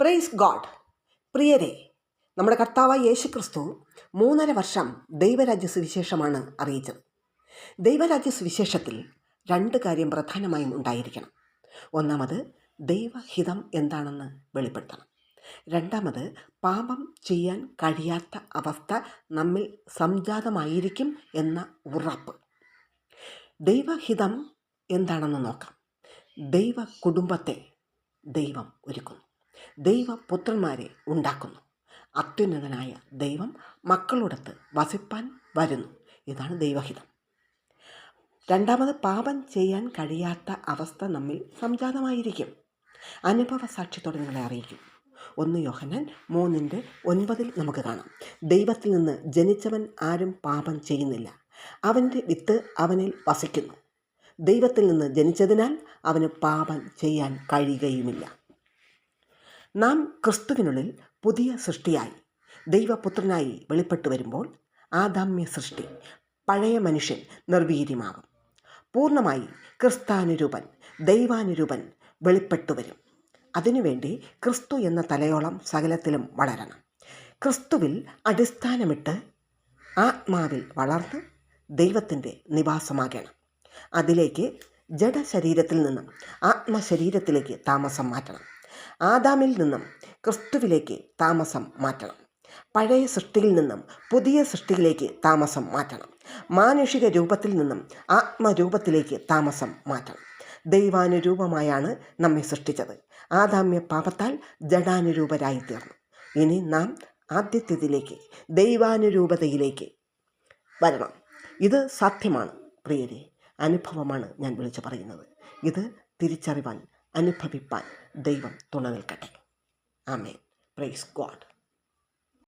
Praise God പ്രിയരെ നമ്മുടെ കർത്താവായ യേശുക്രിസ്തു മൂന്നര വർഷം ദൈവരാജ്യ സുവിശേഷമാണ് അറിയിച്ചത്. ദൈവരാജ്യ സുവിശേഷത്തിൽ രണ്ട് കാര്യം പ്രധാനമായും ഉണ്ടായിരിക്കണം. ഒന്നാമത് ദൈവഹിതം എന്താണെന്ന് വെളിപ്പെടുത്തണം. രണ്ടാമത് പാപം ചെയ്യാൻ കഴിയാത്ത അവസ്ഥ നമ്മിൽ സംജാതമായിരിക്കും എന്ന ഉറപ്പ്. ദൈവഹിതം എന്താണെന്ന് നോക്കാം. ദൈവ കുടുംബത്തെ ദൈവം ഒരുക്കുന്നു. ദൈവപുത്രന്മാരെ ഉണ്ടാക്കുന്നു. അത്യുന്നതനായ ദൈവം മക്കളോടത്ത് വസിപ്പാൻ വരുന്നു. ഇതാണ് ദൈവഹിതം. രണ്ടാമത് പാപം ചെയ്യാൻ കഴിയാത്ത അവസ്ഥ നമ്മിൽ സംജാതമായിരിക്കും. അനുഭവ സാക്ഷ്യത്തോടെ നിങ്ങളെ അറിയിക്കും. ഒന്ന് യോഹനൻ മൂന്നിന്റെ ഒൻപതിൽ നമുക്ക് കാണാം. ദൈവത്തിൽ നിന്ന് ജനിച്ചവൻ ആരും പാപം ചെയ്യുന്നില്ല. അവന്റെ വിത്ത് അവനിൽ വസിക്കുന്നു. ദൈവത്തിൽ നിന്ന് ജനിച്ചതിനാൽ അവന് പാപം ചെയ്യാൻ കഴിയുകയുമില്ല. നാം ക്രിസ്തുവിനുള്ളിൽ പുതിയ സൃഷ്ടിയായി. ദൈവപുത്രനായി വെളിപ്പെട്ടു വരുമ്പോൾ ആദാമ്യ സൃഷ്ടി പഴയ മനുഷ്യൻ നിർവീര്യമാകും. പൂർണമായി ക്രിസ്താനുരൂപൻ ദൈവാനുരൂപൻ വെളിപ്പെട്ടു വരും. അതിനുവേണ്ടി ക്രിസ്തു എന്ന തലയോളം സകലത്തിലും വളരണം. ക്രിസ്തുവിൽ അടിസ്ഥാനമിട്ട് ആത്മാവിൽ വളർന്ന് ദൈവത്തിന്റെ നിവാസമാകണം. അതിലേക്ക് ജഡശരീരത്തിൽ നിന്നും ആത്മശരീരത്തിലേക്ക് താമസം മാറ്റണം. ആദാമിൽ നിന്നും ക്രിസ്തുവിലേക്ക് താമസം മാറ്റണം. പഴയ സൃഷ്ടിയിൽ നിന്നും പുതിയ സൃഷ്ടിയിലേക്ക് താമസം മാറ്റണം. മാനുഷിക രൂപത്തിൽ നിന്നും ആത്മരൂപത്തിലേക്ക് താമസം മാറ്റണം. ദൈവാനുരൂപമായാണ് നമ്മെ സൃഷ്ടിച്ചത്. ആദാമ്യ പാപത്താൽ ജഡാനുരൂപരായി തീർന്നു. ഇനി നാം ആദ്യത്തേതിലേക്ക് ദൈവാനുരൂപതയിലേക്ക് വരണം. ഇത് സാധ്യമാണ്. പ്രിയരെ അനുഭവമാണ് ഞാൻ വിളിച്ചു പറയുന്നത്. ഇത് തിരിച്ചറിവാൻ അനുഭവിപ്പാൻ ദൈവം തുണ നിൽക്കട്ടെ. ആമേൻ. Praise God